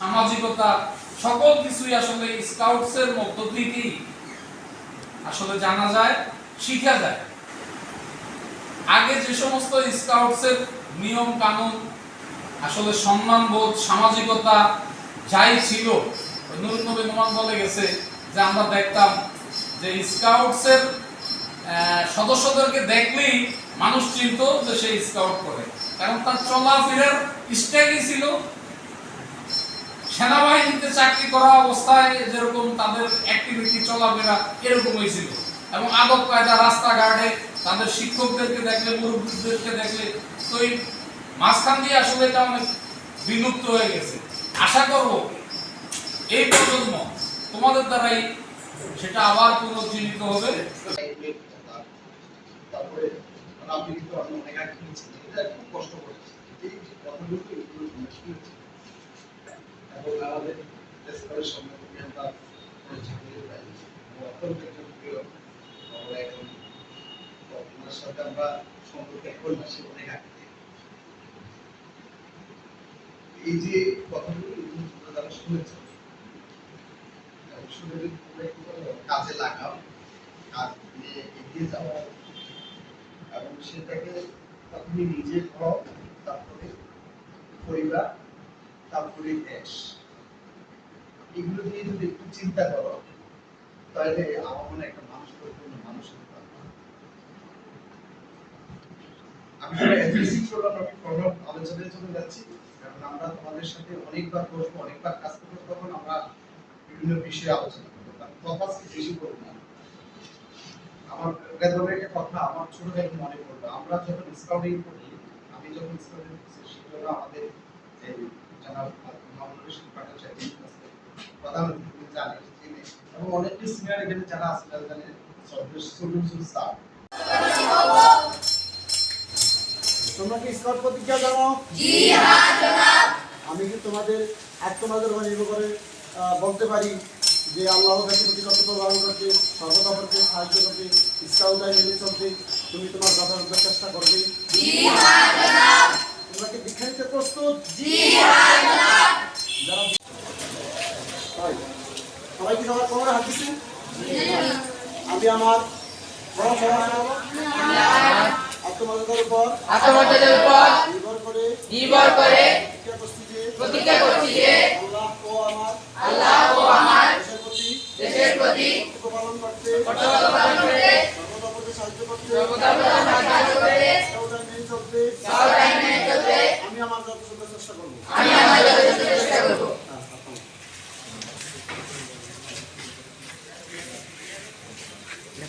সামাজিকতা, সকল কিছুই আসলে স্কাউটসের মধ্য থেকেই আসলে জানা যায়, শিখা যায়। আগে যে সমস্ত স্কাউটসের নিয়ম কানুন, আসলে সম্মানবোধ, সামাজিকতা যাই ছিল নুরুন নবী নোমান বলে গেছে যে আমরা দেখতাম যে স্কাউটসের সদস্যদেরকে দেখলেই মানুষ চিনত যে সে স্কাউট করে। কারণ তার চলাফেরার স্টাইলই ছিল সেনাবাহিনীতে চাকরি করা অবস্থায় যেরকম তাদের অ্যাক্টিভিটি চলাফেরা এরকমই ছিল এবং আদব কায়দা রাস্তাঘাটে তাদের শিক্ষকদেরকে দেখলে, মুরব্বীদেরকে দেখলে, তো এই মাঝখান দিয়ে আসলে এটা অনেক বিলুপ্ত হয়ে গেছে। আশা করব এই প্রজন্ম তোমাদের দ্বারাই সেটা আবার পুনর্জীবিত হবে। অনেক এটা খুব কষ্ট এই এবং আমাদের দেশের সম্পর্কে আমরা চাকরি পাই অত্যন্ত প্রিয় আমরা এখন ওনার সাথে আমরা সম্পর্কে এখন না অনেক আগে এই যে কথাগুলো যদি কাজে লাগাও কাজ নিয়ে এগিয়ে যাও এবং সেটাকে তুমি নিজে করো তারপরে পরিবার, তারপরে দেশ। এগুলো নিয়ে যদি একটু চিন্তা করো, তাহলে আমার মনে একটা মানুষ পরিপূর্ণ মানুষ হতে পারবে আমি আলোচনায় চলে যাচ্ছি, কারণ আমরা তোমাদের সাথে অনেকবার বসবো, অনেকবার কাজ করব, তখন আমরা বিভিন্ন বিষয়ে আলোচনা করব। বেশি করব না। আমার একটা কথা আমার মনে আমরা যখন স্কাউটিং করি, আমি যখন স্কাউটিং করছি আমাদের যে চাই প্রতিজ্ঞা আমি কি তোমাদের আত্মনাদের উপর নির্ভর করে বলতে পারি যে আল্লাহর কাছে প্রতি কর্তব্য পালন করতে, সর্বদা সাহায্য মেনে তুমি তোমার চেষ্টা করবে। সবাই কি সবার কোমরে হাত আমি আমার বড় সমাজ আত্মমর্যাদার উপর আত্মমর্যাদার উপর নির্ভর করে নির্ভর করে প্রতিজ্ঞা করছি যে প্রতিজ্ঞা করছি যে আল্লাহ ও আমার আল্লাহ ও আমার দেশের প্রতি দেশের প্রতি কর্তব্য পালন করতে কর্তব্য পালন করতে সর্বদা প্রতি সাহায্য করতে সর্বদা প্রতি সাহায্য করতে সর্বদা মেনে চলতে সবাই মেনে চলতে আমি আমার যথাযথ চেষ্টা করব আমি আমার যথেষ্ট চেষ্টা করব হ্যাঁ, প্রথম। বাকি আরও দুটো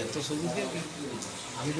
এত সবুজ আমি